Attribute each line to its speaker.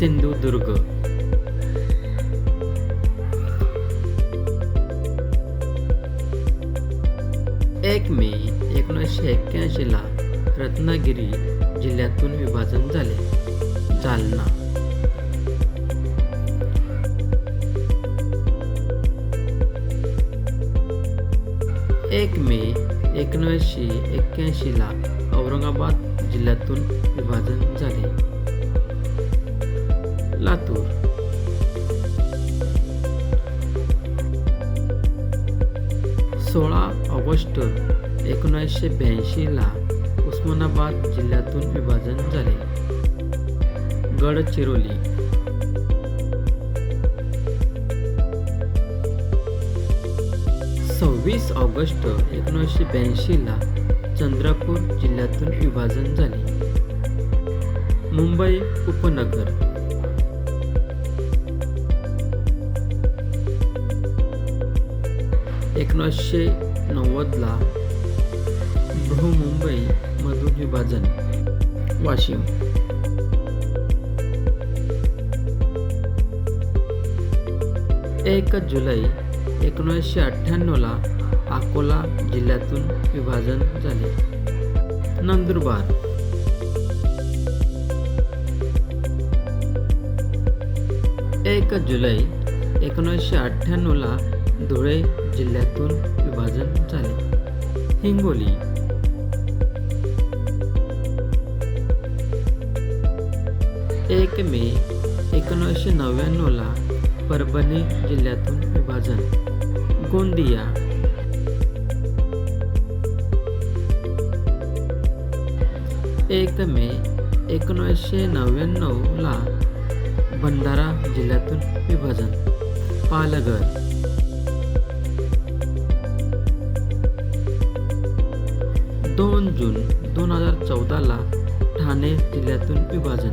Speaker 1: सिंधुदुर्ग एक मे एकोणीसशे एक्क्याऐंशीला रत्नागिरी जिल्ह्यातून विभाजन झाले. जालना. एक मे एकोणीसशे एक्क्याऐंशीला औरंगाबाद जिल्ह्यातून विभाजन लातूर. सोळा ऑगस्ट एकोणीसशे ब्याऐंशीला उस्मानाबाद जिल्ह्यातून विभाजन झाले. गडचिरोली. सव्वीस ऑगस्ट एकोणीसशे ब्याऐंशीला चंद्रपूर जिल्ह्यातून विभाजन झाले. मुंबई उपनगर. एकोणीसशे नव्वदला बृहमुंबई मधून विभाजन वाशिम. एक जुलै एकोणीसशे अठ्ठ्याण्णवला अकोला जिल्ह्यातून विभाजन झाले. नंदुरबार. एक जुलै एकोणीसशे अठ्ठ्याण्णवला धुळे जिल्ह्यातून विभाजन झाले. हिंगोली. एक मे एकोणीसशे नव्याण्णवला परभणी जिल्ह्यातून विभाजन. गोंदिया. एक मे एकोणीसशे नव्याण्णवला भंडारा जिल्ह्यातून विभाजन. पालघर. दोन जून दोन हजार चौदाला ठाणे जिल्ह्यातून विभाजन.